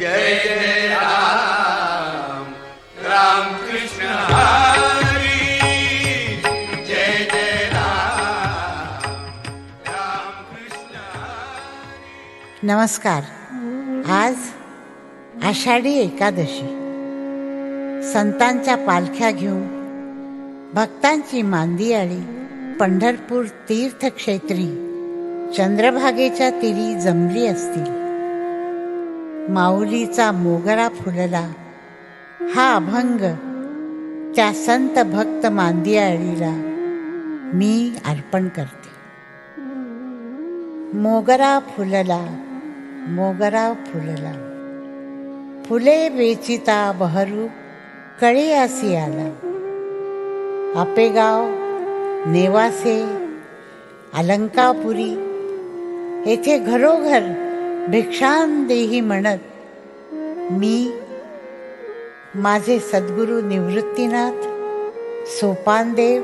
जय जय राम. हरी. जय जय राम. नमस्कार. आज आषाढी एकादशी. संतांच्या पालख्या घेऊन भक्तांची मांदी आली. पंढरपूर तीर्थक्षेत्री चंद्रभागेच्या तिरी जमली असतील. माऊलीचा मोगरा फुलला. हा अभंग त्या संत भक्त मांदियाळीला मी अर्पण करते. मोगरा फुलला मोगरा फुलला. फुले वेचिता बहरू कळे असी आला आपेगाव नेवासे अलंकापुरी येथे घरोघर भिक्षांदेही म्हणत मी माझे सद्गुरू निवृत्तीनाथ सोपानदेव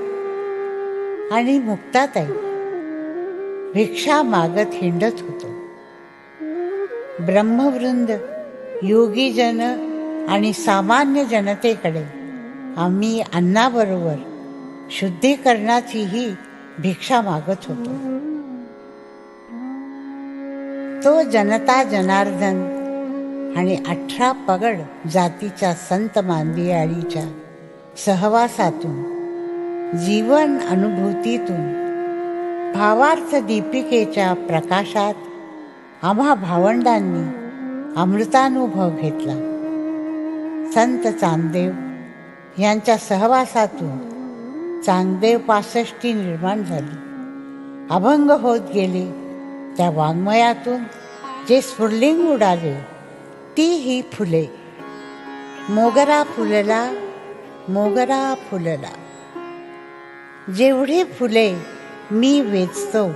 आणि मुक्ताताई भिक्षा मागत हिंडत होतो. ब्रह्मवृंद योगीजन आणि सामान्य जनतेकडे आम्ही अन्नाबरोबर शुद्धीकरणाचीही भिक्षा मागत होतो. तो जनता जनार्दन आणि अठरा पगड जातीच्या संत मांदियाळीच्या सहवासातून जीवन अनुभूतीतून भावार्थ दीपिकेच्या प्रकाशात आम्हा भावंडांनी अमृतानुभव घेतला. संत चांदेव यांच्या सहवासातून चांगदेव पासष्टी निर्माण झाली. अभंग होत गेले. त्या वाङ्मयातून जे स्फुर्लिंग उडाले ती ही फुले. मोगरा फुलला मोगरा फुलला. जेवढी फुले मी वेचतो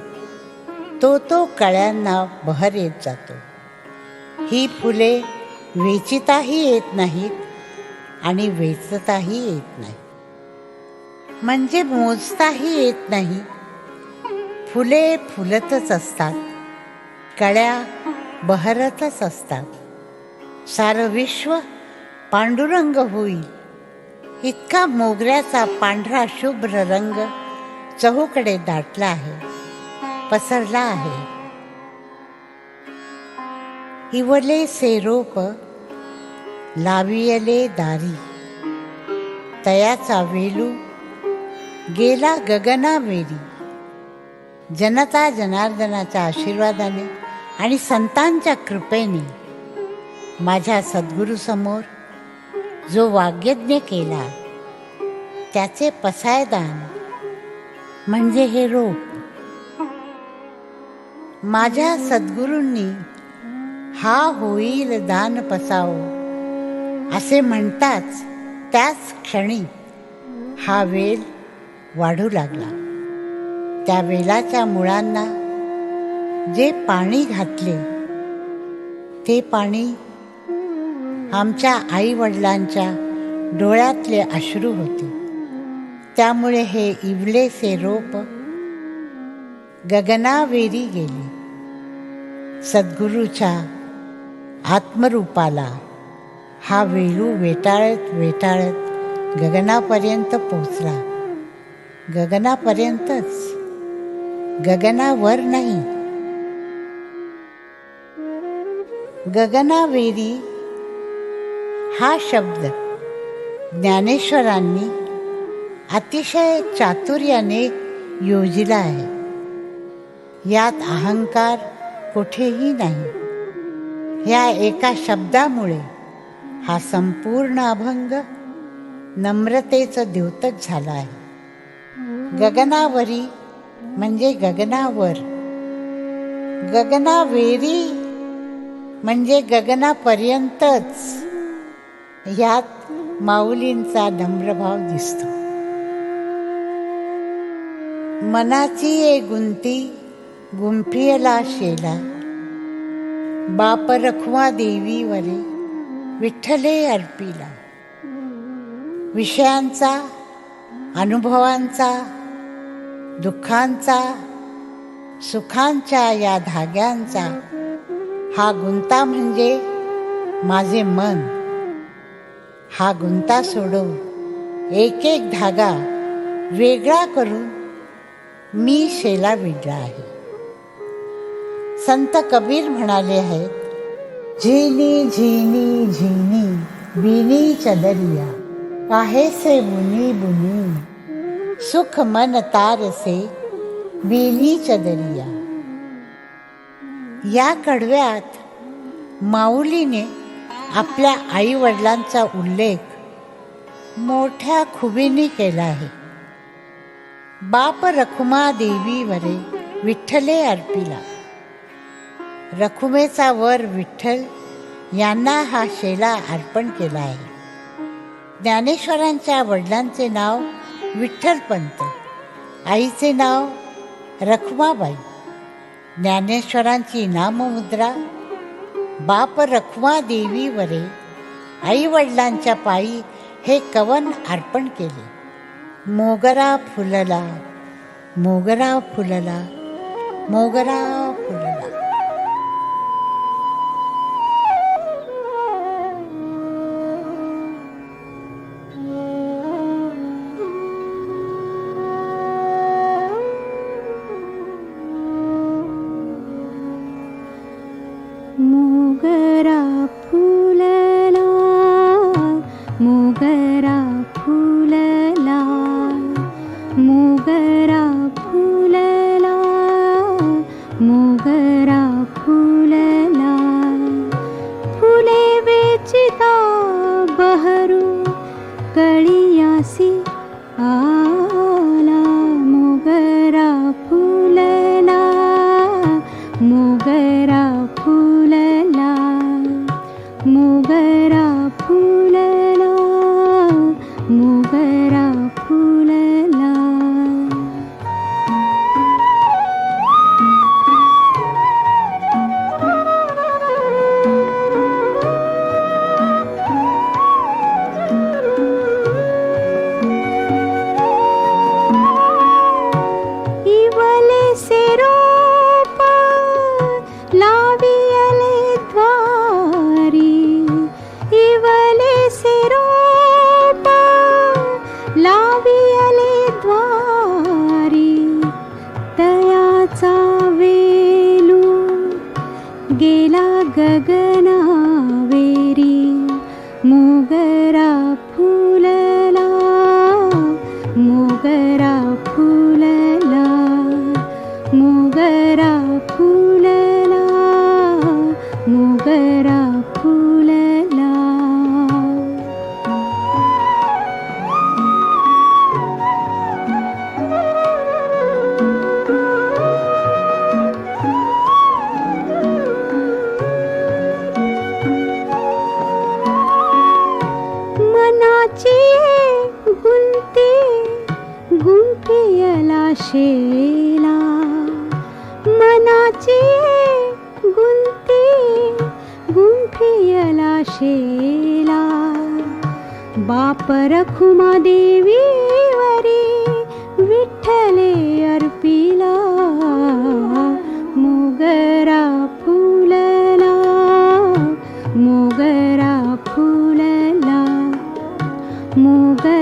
तो तो कळ्यांना बहर येत जातो. ही फुले वेचिताही येत नाहीत आणि वेचताही येत नाही म्हणजे मोजताही येत नाही फुले फुलतच असतात. कळ्या बहरतच असतात. सारं विश्व पांडुरंग होईल. इतका मोगऱ्याचा पांढरा शुभ्र रंग चहूकडे दाटला आहे पसरला आहे. इवले सेरोप लावियले दारी. तयाचा वेलू गेला गगना वेरी जनता जनार्दनाच्या आशीर्वादाने आणि संतांच्या कृपेने माझ्या सद्गुरूसमोर जो वाग्यज्ञ केला त्याचे पसायदान म्हणजे हे रोप. माझ्या सद्गुरूंनी हा होईल दान पसावो असे म्हणताच त्याच क्षणी हा वेल वाढू लागला. त्या वेलाच्या मुळांना जे पाणी घातले ते पाणी आमच्या आई वडिलांच्या डोळ्यातले अश्रू होते. त्यामुळे हे इवलेसे रोप गगनावेरी गेले. सद्गुरूच्या आत्मरूपाला हा वेलू वेटाळत वेटाळत गगनापर्यंत पोचला गगनापर्यंतच. गगनावर नाही गगनावेरी हा शब्द ज्ञानेश्वरांनी अतिशय चातुर्याने योजिला आहे. यात अहंकार कुठेही नाही. या एका शब्दामुळे हा संपूर्ण अभंग नम्रतेचं द्योतक झाला आहे. गगनावरी म्हणजे गगनावर. गगनावेरी म्हणजे गगनापर्यंतच ह्यात माऊलींचा नम्रभाव दिसतो. मनाची ए गुंती गुंफियला शेला. बाप रखवा देवीवरे विठ्ठले अर्पिला. विषयांचा अनुभवांचा दुःखांचा सुखांच्या या धाग्यांचा हा गुंता म्हणजे माझे मन. हा गुंता सोडवून एक एक धागा वेगळा करून मी शेला विडला आहे. संत कबीर म्हणाले आहेत, झिनी झिनी झिनी, बिनी चदरिया काहेसे बुनी बुनी? सुख मन तारसे बिनी चदरिया. या कडव्यात माऊलीने आपल्या आई वडिलांचा उल्लेख मोठ्या खुबीने केला आहे. बाप रखुमा देवी वरे विठ्ठले अर्पिला. रखुमेचा वर विठ्ठल यांना हा शेला अर्पण केला आहे. ज्ञानेश्वरांच्या वडिलांचे नाव विठ्ठलपंत. आईचे नाव रखुमाबाई. ज्ञानेश्वरांची नाममुद्रा बाप रखुमा देवीवरे आईवडिलांच्या आई वडिलांच्या पायी हे कवन अर्पण केले. मोगरा फुलला मोगरा फुलला मोगरा फुलला. मोगरा फुलला मोगरा फुलला मोगरा फुलला मोगरा फुलला। फुले वेचिता बहरू कळियासी मोगरा मोगरा गुंफियला शेला बाप रखुमा देवीवरी विठ्ठले अर्पिला मोगरा फुलला मोगरा फुलला मोगरा